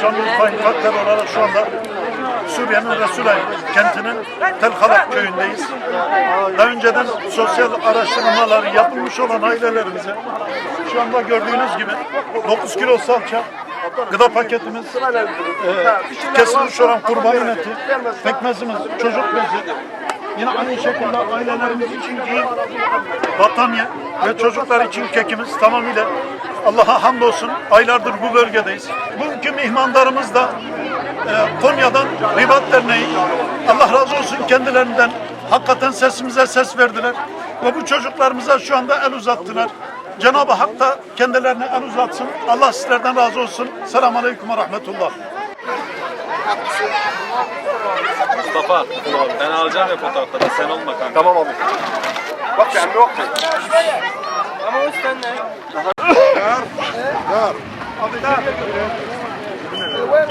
Şanlıurfa İnfaklar olarak şu anda Suriye'nin Resulay kentinin Tel Halak köyündeyiz. Daha önceden sosyal araştırmaları yapılmış olan ailelerimize şu anda gördüğünüz gibi 9 kilo salça, gıda paketimiz, e, kesilmiş olan kurbanın eti, pekmezimiz, çocuk bezi, Yine aynı şekilde ailelerimiz için giyim, battaniye ve çocuklar için kekimiz tamamıyla Allah'a hamdolsun aylardır bu bölgedeyiz. Bugünkü mihmandarımız da e, Konya'dan Ribat Derneği. Allah razı olsun kendilerinden hakikaten sesimize ses verdiler. Ve bu çocuklarımıza şu anda el uzattılar. Cenab-ı Hak da kendilerine el uzatsın. Allah sizlerden razı olsun. Selamun Aleyküm ve Rahmetullah. Mustafa, ben alacağım ya fotoğrafları. Sen olma kanka. tamam abi. وقف يا وقتي وقف دار. دار. دار. وين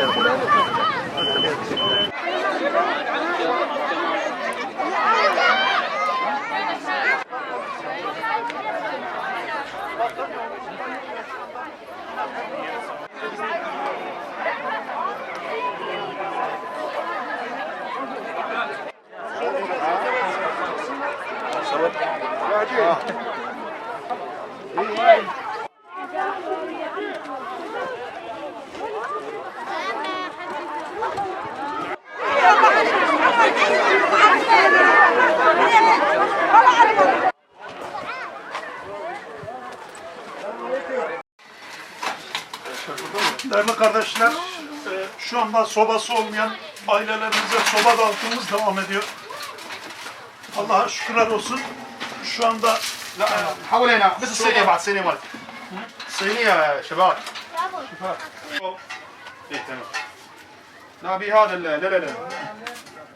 Değerli kardeşler, e, şu anda sobası olmayan ailelerimize soba dağıtımımız devam ediyor. Allah'a şükürler olsun. Şu anda لا حول هنا بس الصينيه بعد الصينيه مالك صينيه يا شباب إيه، تمام. لا بي هذا لا لا لا لا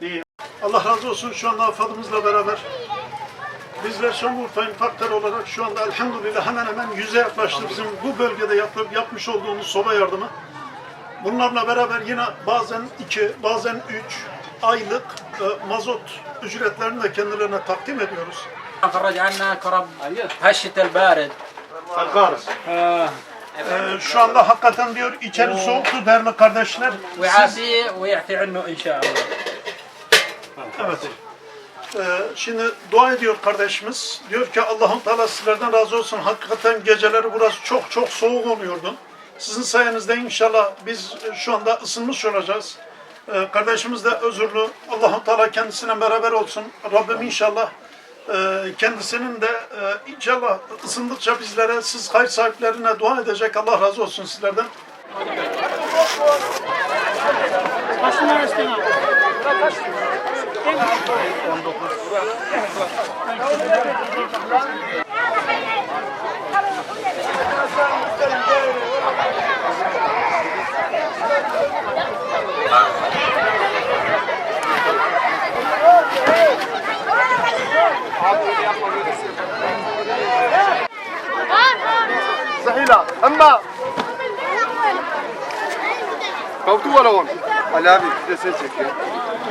بي Allah razı olsun şu anda afadımızla beraber bizler Şanlıurfa İnfaktör olarak şu anda elhamdülillah hemen hemen yüze yaklaştı bizim bu bölgede yapıp yapmış olduğumuz soba yardımı. Bunlarla beraber yine bazen iki, bazen üç aylık e, mazot ücretlerini de kendilerine takdim ediyoruz. فرج عنا كرب هشة البارد الغارس آه. E, şu anda hakikaten diyor içeri soğuktu değerli kardeşler. Siz- ويعافيه ويعفي عنه إن شاء الله Evet. Ee, şimdi dua ediyor kardeşimiz. Diyor ki Allah'ın Teala sizlerden razı olsun. Hakikaten geceleri burası çok çok soğuk oluyordu. Sizin sayenizde inşallah biz şu anda ısınmış olacağız. Ee, kardeşimiz de özürlü. Allah'ın Teala kendisine beraber olsun. Rabbim inşallah e, kendisinin de e, inşallah ısındıkça bizlere siz hayır sahiplerine dua edecek. Allah razı olsun sizlerden. مستحيلة أما قوتوا ولا على هذه